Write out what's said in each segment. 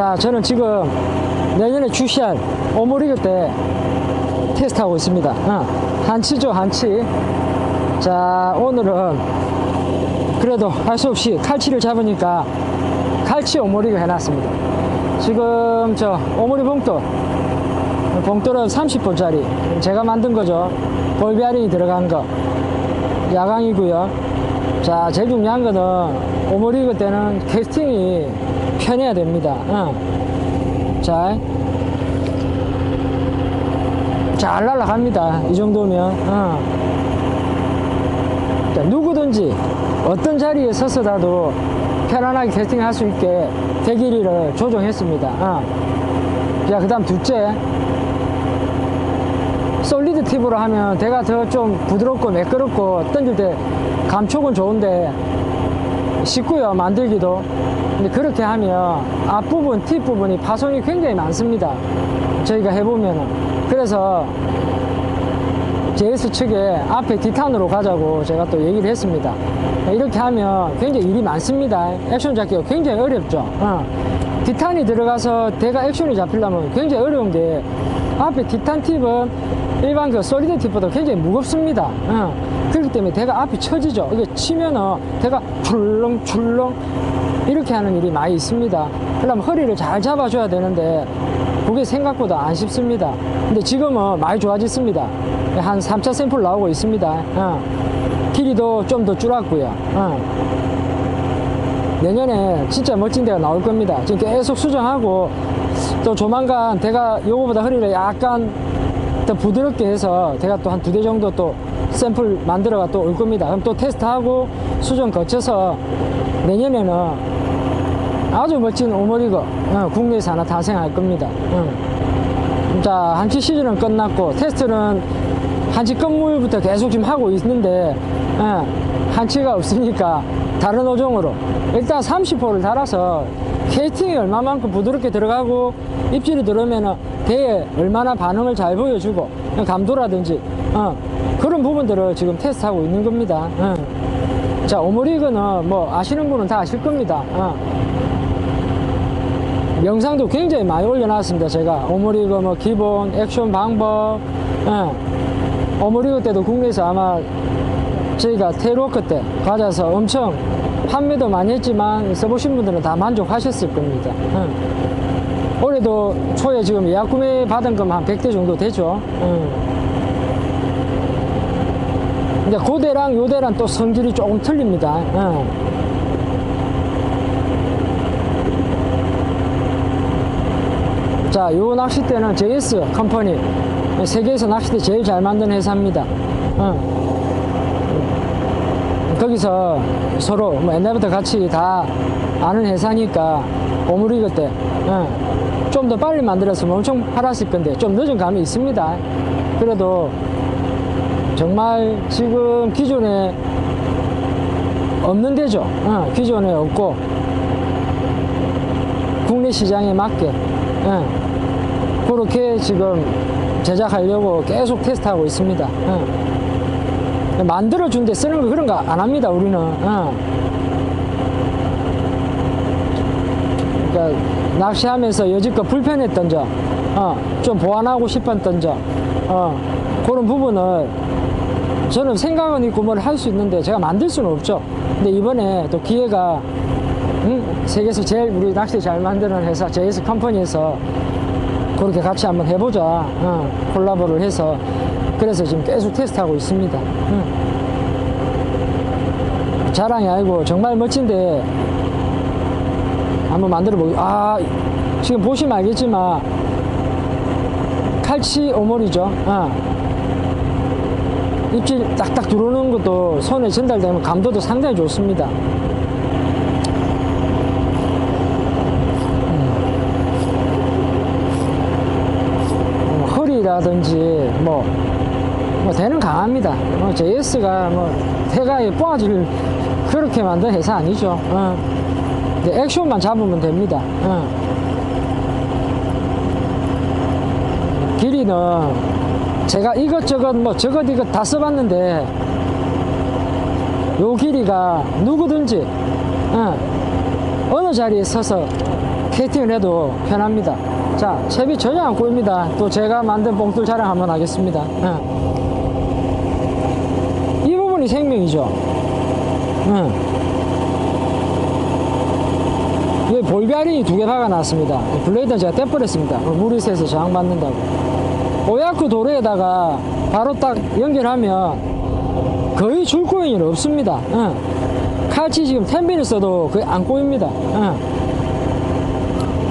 자, 저는 지금 내년에 출시할 오모리그 때 테스트하고 있습니다. 어, 한치죠, 한치. 자, 오늘은 그래도 할 수 없이 칼치를 잡으니까 칼치 오모리그 해놨습니다. 지금 저 오모리 봉돌, 봉돌은 30볼짜리. 제가 만든 거죠. 볼비아링이 들어간 거. 야광이고요. 자, 제일 중요한 거는 오모리그 때는 캐스팅이 편해야 됩니다. 어. 자, 잘 날아갑니다. 이 정도면. 어. 자, 누구든지 어떤 자리에 서서라도 편안하게 캐스팅할 수 있게 대길이를 조정했습니다. 어. 자, 그 다음 둘째. 솔리드 팁으로 하면 대가 더 좀 부드럽고 매끄럽고 던질 때 감촉은 좋은데 쉽고요 만들기도 근데 그렇게 하면 앞부분 팁 부분이 파손이 굉장히 많습니다 저희가 해보면은 그래서 JS 측에 앞에 디탄으로 가자고 제가 또 얘기를 했습니다 이렇게 하면 굉장히 일이 많습니다 액션 잡기가 굉장히 어렵죠 어. 디탄이 들어가서 대가 액션이 잡히려면 굉장히 어려운데 앞에 디탄 팁은 일반 그 솔리드 팁보다 굉장히 무겁습니다. 어. 그렇기 때문에 대가 앞이 처지죠. 이게 치면은 대가 출렁출렁 이렇게 하는 일이 많이 있습니다. 그러면 허리를 잘 잡아줘야 되는데 그게 생각보다 안 쉽습니다. 근데 지금은 많이 좋아졌습니다. 한 3차 샘플 나오고 있습니다. 어. 길이도 좀 더 줄었고요. 어. 내년에 진짜 멋진 데가 나올 겁니다. 지금 계속 수정하고 또 조만간 대가 요거보다 허리를 약간 더 부드럽게 해서 제가 또 한 두 대 정도 또 샘플 만들어가 또 올 겁니다. 그럼 또 테스트하고 수정 거쳐서 내년에는 아주 멋진 오머리거 어, 국내에서 하나 탄생할 겁니다. 어. 자, 한치 시즌은 끝났고 테스트는 한치 건물부터 계속 지금 하고 있는데 어, 한치가 없으니까 다른 어종으로 일단 30호를 달아서 케이팅이 얼마만큼 부드럽게 들어가고 입질이 들어오면은 대에 얼마나 반응을 잘 보여주고 감도라든지 어, 그런 부분들을 지금 테스트하고 있는 겁니다. 어. 자 오모리그는 뭐 아시는 분은 다 아실 겁니다. 어. 영상도 굉장히 많이 올려놨습니다. 제가 오모리그 뭐 기본 액션 방법 어. 오모리그 때도 국내에서 아마 저희가 테이로크 때 가져서 엄청 판매도 많이 했지만 써보신 분들은 다 만족하셨을 겁니다. 응. 올해도 초에 지금 예약 구매 받은 것만 한 100대 정도 되죠. 응. 이제 고대랑 요대랑 또 성질이 조금 틀립니다. 응. 자, 요 낚싯대는 JS 컴퍼니 세계에서 낚싯대 제일 잘 만든 회사입니다. 응. 거기서 서로 뭐 옛날부터 같이 다 아는 회사니까 오므리 그때 좀더 빨리 만들었으면 엄청 팔았을 건데 좀 늦은 감이 있습니다. 그래도 정말 지금 기존에 없는 데죠. 어, 기존에 없고 국내 시장에 맞게 어, 그렇게 지금 제작하려고 계속 테스트하고 있습니다. 어. 만들어준 데 쓰는 거 그런 거 안 합니다, 우리는. 어. 그러니까 낚시하면서 여지껏 불편했던 점, 어, 좀 보완하고 싶었던 점, 어, 그런 부분을 저는 생각은 있고 뭘 할 수 있는데 제가 만들 수는 없죠. 근데 이번에 또 기회가 응? 세계에서 제일 우리 낚시 잘 만드는 회사 JS 컴퍼니에서 그렇게 같이 한번 해보자. 어, 콜라보를 해서 그래서 지금 계속 테스트하고 있습니다. 응. 자랑이 아니고 정말 멋진데 한번 만들어 보기. 아 지금 보시면 알겠지만 칼치 오몰이죠. 어. 입질 딱딱 들어오는 것도 손에 전달되면 감도도 상당히 좋습니다. 음, 허리라든지 뭐, 뭐 대는 강합니다. 뭐 JS가 뭐 대가에 뽑아질 그렇게 만든 회사 아니죠. 어. 액션만 잡으면 됩니다. 어. 길이는 제가 이것저것 뭐 저것 이것 다 써봤는데 요 길이가 누구든지 어, 어느 자리에 서서 캐팅을 해도 편합니다. 자, 채비 전혀 안 꼬입니다. 또 제가 만든 봉돌 자랑 한번 하겠습니다. 예. 이 부분이 생명이죠. 예. 이 볼베아링이 두 개 박아놨습니다. 블레이드는 제가 떼버렸습니다. 물이 새서 저항받는다고. 오야쿠 도로에다가 바로 딱 연결하면 거의 줄 꼬인 일 없습니다. 예. 칼치 지금 텐빈을 써도 거의 안 꼬입니다.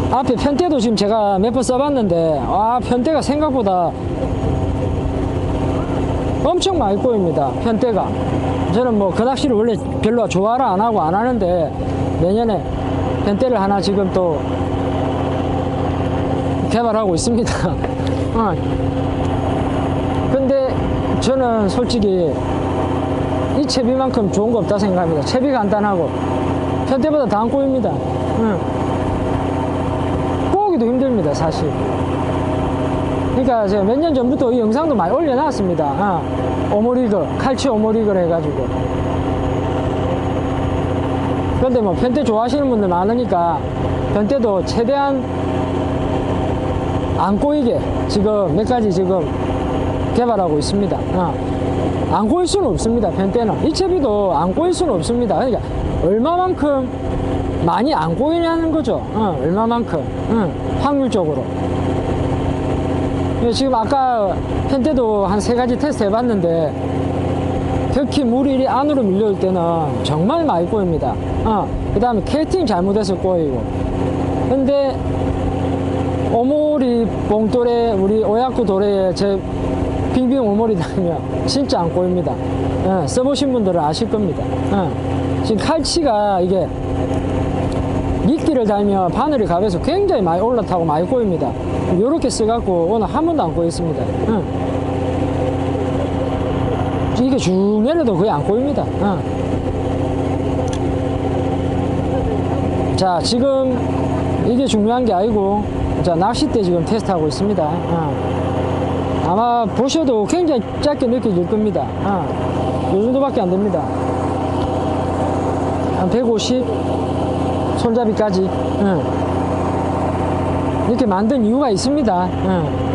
예. 앞에 편대도 지금 제가 몇 번 써봤는데, 아, 편대가 생각보다 엄청 많이 꼬입니다. 편대가. 저는 뭐 그 낚시를 원래 별로 좋아를 안 하고 안 하는데, 내년에 편대를 하나 지금 또 개발하고 있습니다. 어. 근데 저는 솔직히 이 채비만큼 좋은 거 없다 생각합니다. 채비 간단하고 편대보다 더안 꼬입니다. 응. 꼬기도 힘듭니다, 사실. 그러니까 제가 몇 년 전부터 이 영상도 많이 올려놨습니다. 어. 오모리그, 칼치 오모리그를 해가지고. 그런데 뭐 편대 좋아하시는 분들 많으니까 편대도 최대한 안 꼬이게 지금 몇 가지 지금 개발하고 있습니다. 어. 안 꼬일 수는 없습니다. 편대는 이 채비도 안 꼬일 수는 없습니다. 그러니까 얼마만큼 많이 안 꼬이냐는 거죠. 어, 얼마만큼 응, 확률적으로. 예, 지금 아까 편대도 한 세 가지 테스트 해봤는데 특히 물이 안으로 밀려올 때는 정말 많이 꼬입니다. 어, 그 다음에 캐팅 잘못해서 꼬이고. 근데 오모리 봉돌에 우리 오야쿠 도래에 제 빙빙 오모리 다니면 진짜 안 꼬입니다. 예, 써보신 분들은 아실 겁니다. 예, 지금 칼치가 이게 미끼를 달면 바늘이 가벼서 굉장히 많이 올라타고 많이 꼬입니다. 이렇게 써갖고 오늘 한 번도 안 꼬였습니다. 예. 이게 쭉 내려도 거의 안 꼬입니다. 어. 자, 지금 이게 중요한 게 아니고, 자, 낚싯대 지금 테스트하고 있습니다. 어. 아마 보셔도 굉장히 짧게 느껴질 겁니다. 어. 요 정도밖에 안 됩니다. 한 150, 손잡이까지. 어. 이렇게 만든 이유가 있습니다. 어.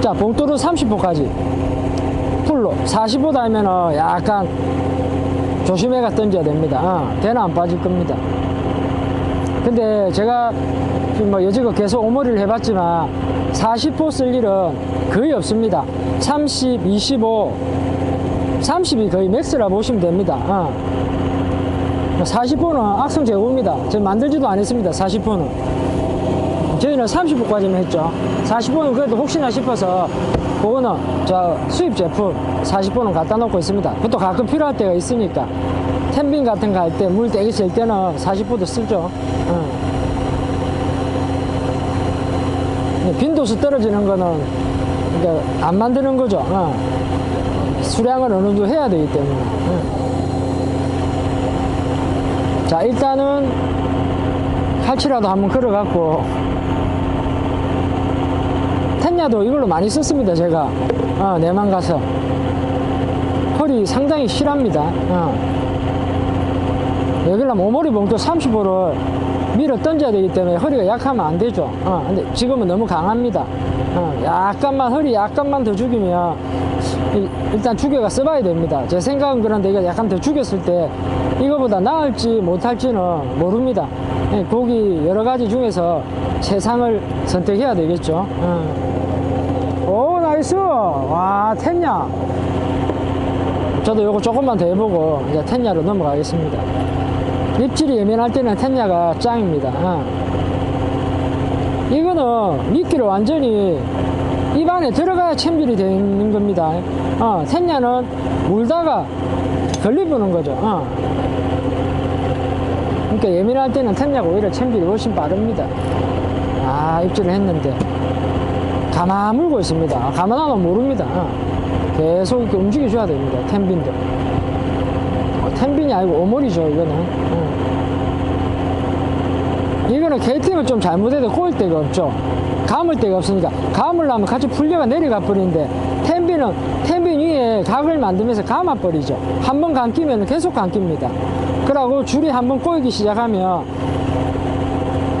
자, 봉돌은 30호까지. 풀로. 45 달면은 약간 조심해가 던져야 됩니다. 어, 대는 안 빠질 겁니다. 근데 제가 뭐 여지껏 계속 오머리를 해봤지만 40호 쓸 일은 거의 없습니다. 30, 25, 30이 거의 맥스라 보시면 됩니다. 어. 40호는 악성 재고입니다. 제가 만들지도 안 했습니다. 40호는. 저희는 30호까지만 했죠. 40호는 그래도 혹시나 싶어서 그거는 저 수입 제품 40호는 갖다 놓고 있습니다. 그것도 가끔 필요할 때가 있으니까 텐빈 같은 거 할 때 물 떼기 쓸 때는 40호도 쓰죠. 어. 빈도수 떨어지는 거는 그러니까 안 만드는 거죠. 어. 수량을 어느 정도 해야 되기 때문에. 어. 자, 일단은 칼치라도 한번 걸어갖고 텐야도 이걸로 많이 썼습니다, 제가. 어, 내만 가서. 펄이 상당히 실합니다. 어. 여기는 오모리 봉도 35를 밀어 던져야 되기 때문에 허리가 약하면 안 되죠. 어, 근데 지금은 너무 강합니다. 어, 약간만, 허리 약간만 더 죽이면 이- 일단 죽여가 써봐야 됩니다. 제 생각은 그런데 이거 약간 더 죽였을 때 이거보다 나을지 못할지는 모릅니다. 예, 고기 여러 가지 중에서 최상을 선택해야 되겠죠. 어. 오, 나이스! 와, 텐야. 저도 요거 조금만 더 해보고 이제 텐야로 넘어가겠습니다. 입질이 예민할 때는 텐야가 짱입니다. 어. 이거는 미끼를 완전히 입 안에 들어가야 챔질이 되는 겁니다. 어, 텐야는 물다가 걸리보는 거죠. 어. 그러니까 예민할 때는 텐야가 오히려 챔질이 훨씬 빠릅니다. 아, 입질을 했는데. 가만 물고 있습니다. 아, 가만 하면 모릅니다. 어. 계속 이렇게 움직여줘야 됩니다. 텐빈도. 어, 텐빈이 아니고 오mol이죠, 이거는. 어. 이거는 게이팅을 좀 잘못해도 꼬일 데가 없죠. 감을 데가 없으니까 감으려면 같이 풀려가 내려가 버리는데 텐빈은 텐빈 위에 각을 만들면서 감아 버리죠. 한 번 감기면 계속 감깁니다. 그러고 줄이 한 번 꼬이기 시작하면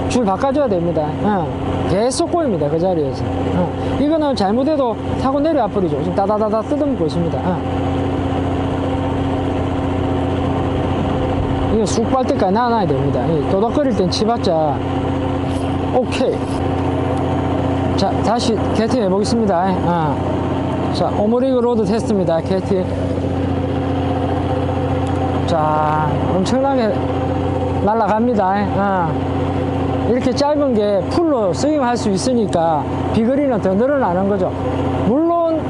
줄 바꿔줘야 됩니다. 어, 계속 꼬입니다. 그 자리에서. 어, 이거는 잘못해도 타고 내려와 버리죠. 지금 따다다다 뜯어먹고 있습니다. 어. 이거 쑥 빨 때까지 놔놔야 됩니다. 이 도덕거릴 땐 치봤자 오케이. 자, 다시 캐팅 해보겠습니다. 어. 자, 오므리그 로드 테스트입니다. 캐팅. 자, 엄청나게 날아갑니다. 어. 이렇게 짧은 게 풀로 스윙할 수 있으니까 비거리는 더 늘어나는 거죠. 물론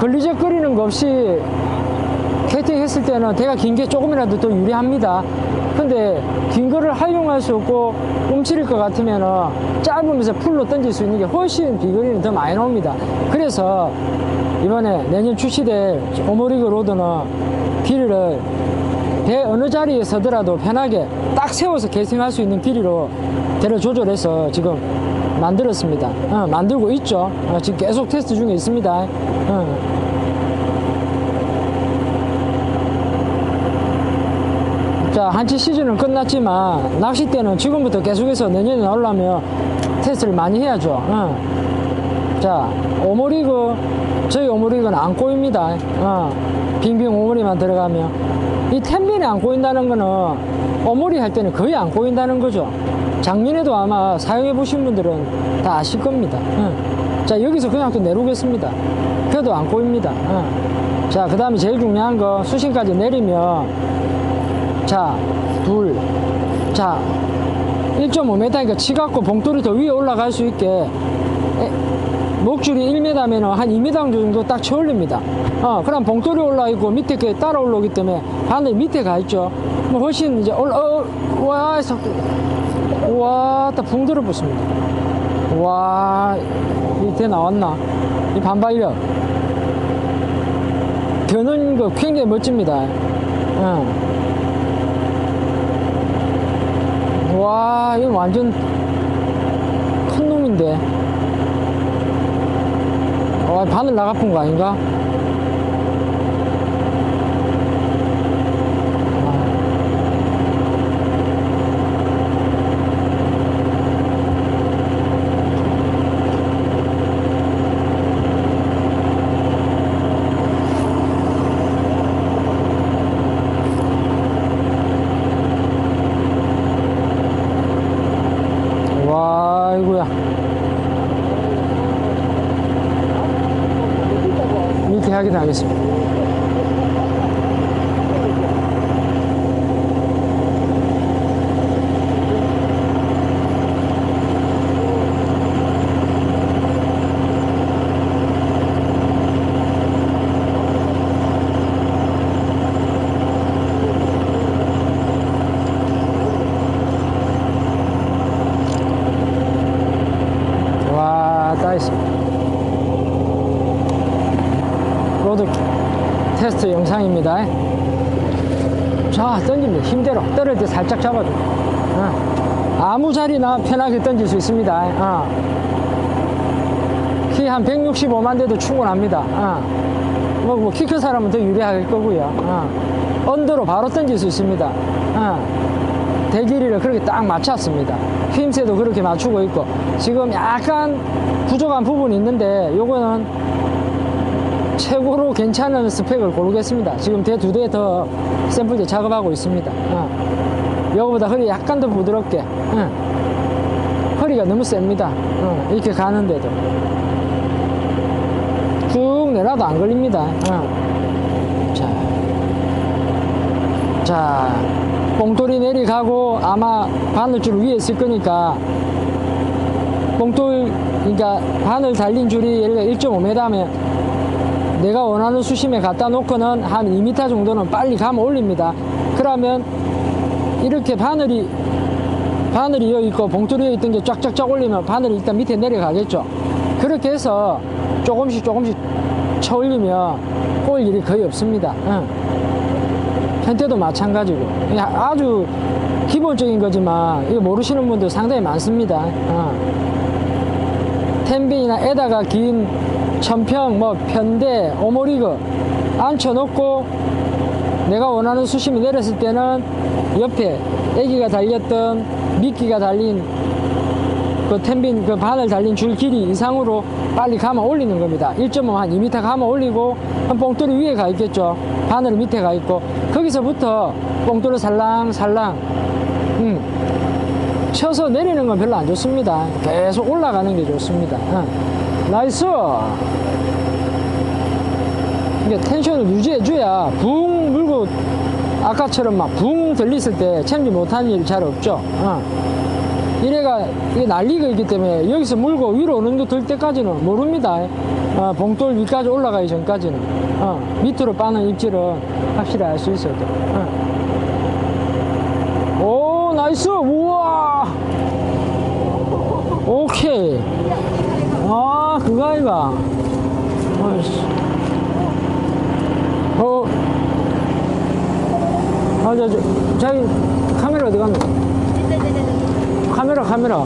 걸리적거리는 거 없이 캐팅 했을 때는 대가 긴 게 조금이라도 더 유리합니다. 근데 긴 거를 활용할 수 없고 움츠릴 것 같으면은 짧으면서 풀로 던질 수 있는 게 훨씬 비거리는 더 많이 나옵니다. 그래서 이번에 내년 출시될 오모리그 로드는 길이를 배 어느 자리에 서더라도 편하게 딱 세워서 계승할 수 있는 길이로 대를 조절해서 지금 만들었습니다. 어, 만들고 있죠. 어, 지금 계속 테스트 중에 있습니다. 어. 자, 한치 시즌은 끝났지만 낚싯대는 지금부터 계속해서 내년에 나오려면 테스트를 많이 해야죠. 어. 자, 오모리그, 저희 오모리그는 안 꼬입니다. 어. 빙빙 오모리만 들어가면. 이 텐빈이 안 꼬인다는 거는 오모리 할 때는 거의 안 꼬인다는 거죠. 작년에도 아마 사용해 보신 분들은 다 아실 겁니다. 어. 자, 여기서 그냥 또 내려오겠습니다. 그래도 안 꼬입니다. 어. 자, 그 다음에 제일 중요한 거 수심까지 내리면 자, 둘. 자, 1.5m니까 치갖고 봉돌이 더 위에 올라갈 수 있게 에, 목줄이 1m면 한 2m 정도 딱 채올립니다. 어, 그럼 봉돌이 올라 있고 밑에 게 따라 올라오기 때문에 바늘 밑에 가 있죠. 뭐 훨씬 이제 올라, 어, 와, 석, 와, 딱붕 들어 붙습니다. 와, 밑에 나왔나? 이 반발력. 겨는 거 굉장히 멋집니다. 어. 와, 이거 완전 큰 놈인데. 와, 바늘 나가쁜 거 아닌가? 와, 아이고야. 밑에 확인하겠습니다. 와, 나이스. 로드 테스트 영상입니다. 자, 던집니다. 힘대로. 떨을 때 살짝 잡아줘. 어. 아무 자리나 편하게 던질 수 있습니다. 어. 키한 165만 돼도 충분합니다. 어. 뭐, 뭐, 키큰 사람은 더 유리할 거고요. 어. 언더로 바로 던질 수 있습니다. 어. 대길이를 그렇게 딱 맞췄습니다. 휘임새도 그렇게 맞추고 있고 지금 약간 부족한 부분이 있는데 요거는 최고로 괜찮은 스펙을 고르겠습니다. 지금 대 두 대 더 샘플제 작업하고 있습니다. 어. 요거보다 허리 약간 더 부드럽게 어. 허리가 너무 셉니다. 어. 이렇게 가는데도 쭉 내려도 안 걸립니다. 어. 자. 자, 뽕돌이 내려가고 아마 바늘줄 위에 있을 거니까 뽕돌, 그러니까 바늘 달린 줄이 예를 들어 1.5m면 내가 원하는 수심에 갖다 놓고는 한 2m 정도는 빨리 감아 올립니다. 그러면 이렇게 바늘이 바늘이 여기 있고 여기 있던 게 쫙쫙쫙 올리면 바늘이 일단 밑에 내려가겠죠. 그렇게 해서 조금씩 조금씩 쳐 올리면 꼬일 일이 거의 없습니다. 응. 현대도 마찬가지고 아주 기본적인 거지만 이거 모르시는 분들 상당히 많습니다. 어. 텐빈이나 에다가 긴 천평, 뭐 편대, 오모리그 앉혀놓고 내가 원하는 수심이 내렸을 때는 옆에 애기가 달렸던 미끼가 달린 그 텐빈 그 바늘 달린 줄 길이 이상으로 빨리 감아 올리는 겁니다. 1.5한 2m 감아 올리고 한 뽕돌이 위에 가 있겠죠. 바늘 밑에 가 있고 거기서부터 뽕돌을 살랑살랑 음, 쳐서 내리는 건 별로 안 좋습니다. 계속 올라가는 게 좋습니다. 어. 나이스. 이게 텐션을 유지해줘야 붕 물고 아까처럼 막 붕 들렸을 때 참지 못하는 일이 잘 없죠. 어. 이래가 이게 난리가 있기 때문에 여기서 물고 위로 어느 정도 들 때까지는 모릅니다. 어, 봉돌 위까지 올라가기 전까지는 어, 밑으로 빠는 입질은 확실히 알 수 있어요. 어. 오 나이스 우와 오케이 아 그거 아이가. 어 아, 저, 저, 자기 카메라 어디 갔노? 카메라, 카메라. 저기.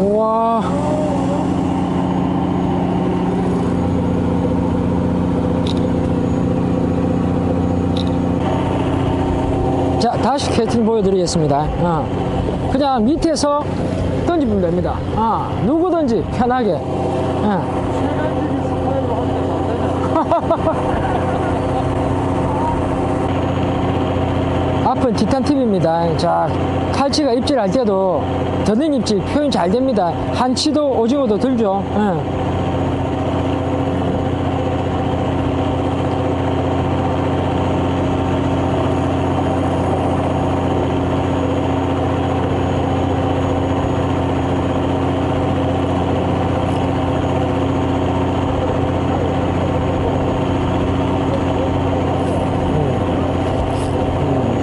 우와. 다시 캐팅 보여드리겠습니다. 어. 그냥 밑에서 던지면 됩니다. 어, 누구든지 편하게. 어. 앞은 티탄 팁입니다. 자, 칼치가 입질할 때도 더는 입질 표현 잘 됩니다. 한치도 오징어도 들죠. 예.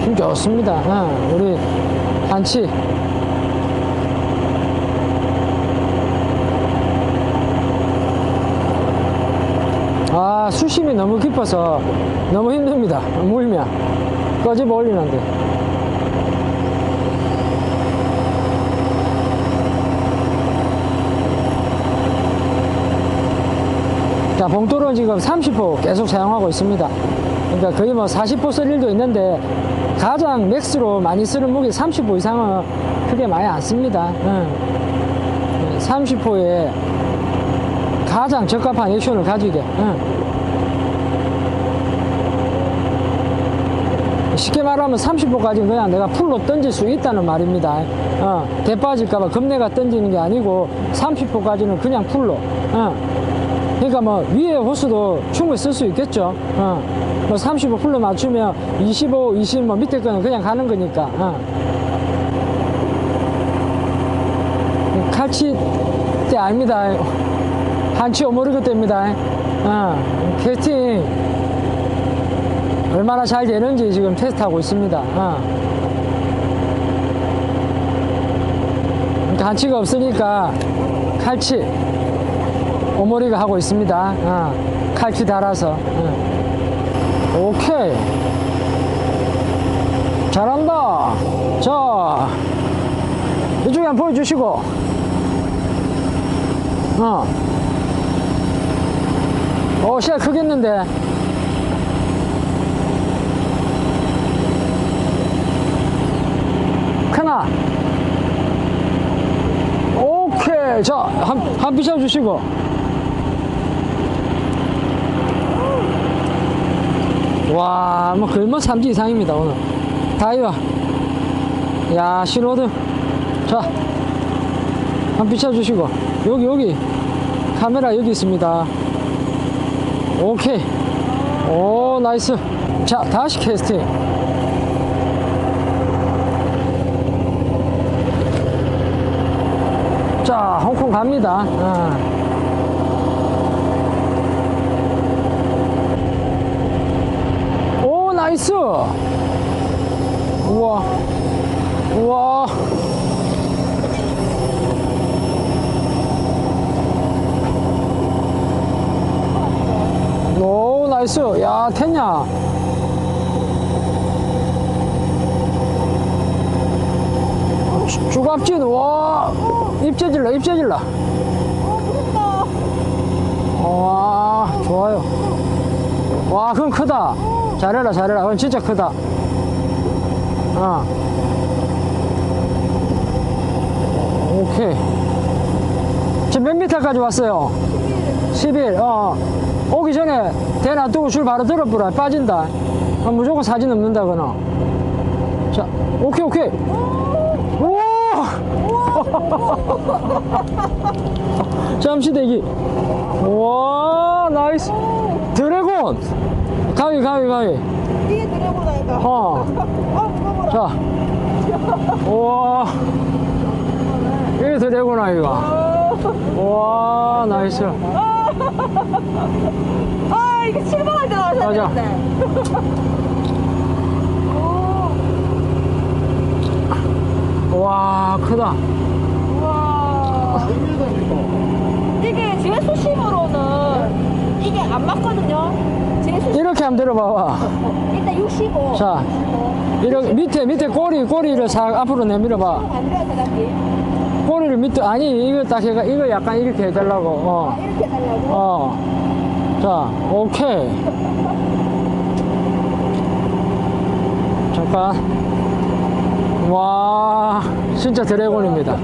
힘 좋습니다. 어, 우리 한치. 아, 수심이 너무 깊어서 너무 힘듭니다. 물면. 꺼집어 올리는데. 자, 봉돌은 지금 30호 계속 사용하고 있습니다. 그러니까 거의 뭐 40호 쓸 일도 있는데 가장 맥스로 많이 쓰는 무게 30호 이상은 크게 많이 안 씁니다. 응. 30호에 가장 적합한 액션을 가지게. 응. 쉽게 말하면 30호까지 그냥 내가 풀로 던질 수 있다는 말입니다. 어, 대 빠질까봐 겁내가 던지는 게 아니고 30호까지는 그냥 풀로. 어. 그러니까 뭐 위에 호수도 충분히 쓸 수 있겠죠. 어. 뭐35 풀로 맞추면 25, 20 뭐 밑에 거는 그냥 가는 거니까. 어. 칼치 때 아닙니다. 한치 오모르그 때입니다. 어. 캐스팅 얼마나 잘 되는지 지금 테스트하고 있습니다. 어. 그러니까 한치가 없으니까 칼치 오모리가 하고 있습니다. 어, 칼치 달아서. 어. 오케이. 잘한다. 자, 이쪽에 한번 보여주시고. 어. 오, 시야 크겠는데. 크나? 오케이. 자, 한, 한 비춰 주시고. 와, 뭐뭐 3지 이상입니다, 오늘. 다이와. 야, 신호등. 자, 한 비춰주시고. 여기, 여기. 카메라 여기 있습니다. 오케이. 오, 나이스. 자, 다시 캐스팅. 자, 홍콩 갑니다. 어. 오, 나이스! 우와. 우와. 오, 나이스. 야. 주- 주갑진, 와, 입체질러, 입체질러. 어. 와, 좋아요. 와, 그건 크다. 잘해라, 잘해라. 그건 진짜 크다. 어. 오케이. 지금 몇 미터까지 왔어요? 11. 어. 오기 전에 대 놔두고 줄 바로 들어보라. 빠진다. 어, 무조건 사진 없는다, 그나. 자, 오케이, 오케이. 오! 잠시 대기. 와, 나이스. 드래곤. 가위, 가위, 가위. 이게 드래곤아이가. 어. 아, 무거워라. 자. 와. 이게 드래곤아, 이거. 와, 나이스. 아, 이게 7번할 때 나와야. 되는데. 와, 크다. 우와. 이게 제 수심으로는 이게 안 맞거든요. 이렇게 한번 들어봐봐. 일단 65. 자. 이렇게 밑에, 밑에 꼬리, 꼬리를 싹 앞으로 내밀어봐. 꼬리를 밑에, 아니, 이거 딱 해가, 이거 약간 이렇게 해달라고. 어. 아, 이렇게 달라고. 어. 자, 오케이. 잠깐. 와, 진짜 드래곤입니다.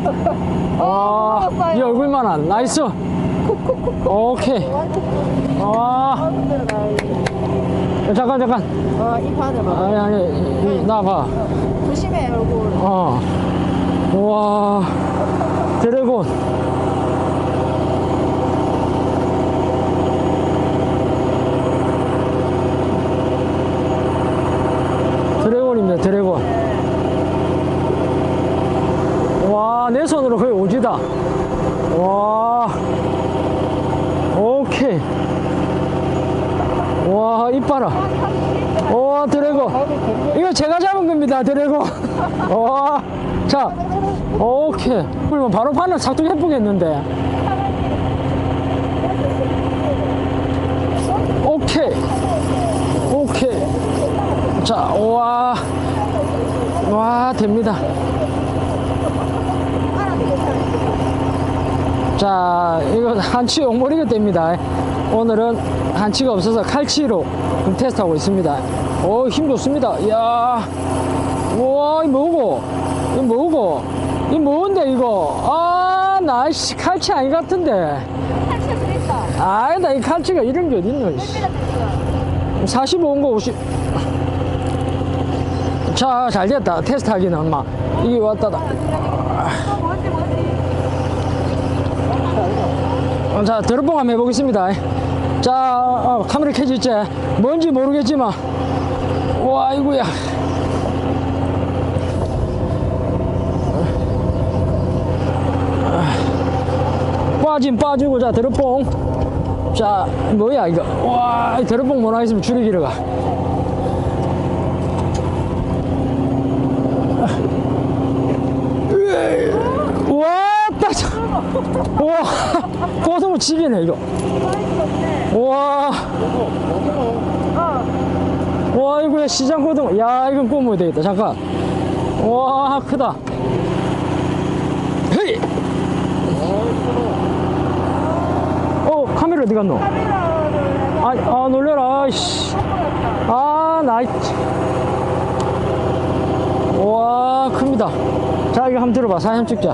와, 이 얼굴만한. 나이스. 오케이. 와, 잠깐, 잠깐. 어, 이 바늘 봐. 아니, 아니, 이- 나봐. 조심해, 얼굴. 어. 와, 드래곤. 드래곤입니다, 드래곤. 와, 내 손으로 거의 오지다. 와, 오케이. 와, 이뻐라. 와, 드래곤. 이거 제가 잡은 겁니다, 드래곤. 와, 자, 오케이. 그러면 바로 바늘 삭둑 해보겠는데. 오케이. 오케이. 자, 와. 와, 됩니다. 자, 이거 한치 옥머리가 됩니다. 오늘은 한치가 없어서 칼치로 좀 테스트하고 있습니다. 오, 힘 좋습니다. 이야. 와, 이 뭐고? 이 뭐고? 이 뭔데, 이거? 아, 나이씨, 칼치 아니 같은데. 탈취가 들어있다. 아니다, 이 칼치가 이런 게 어딨노, 이씨. 45온 거 50. 자, 잘 됐다. 테스트 하기는 엄마. 이게 왔다다. 자, 드롭봉 한번 해보겠습니다. 자, 어, 카메라 켜졌지? 뭔지 모르겠지만. 와, 이거야. 빠진 빠지고, 자, 드롭봉. 자, 뭐야, 이거. 와, 이 드롭봉 못 하겠으면 줄이 길어가. 와, 따져. 와, 고등어 지기네, 이거. 와, 와, 이거 시장 고등어. 야, 이건 구워야 되겠다. 잠깐. 와, 크다. 헤이! 어, 카메라 어디 갔노? 아, 아, 놀래라. 아이씨. 아, 나이. 와, 큽니다. 자, 이거 한번 들어봐. 사진 찍자.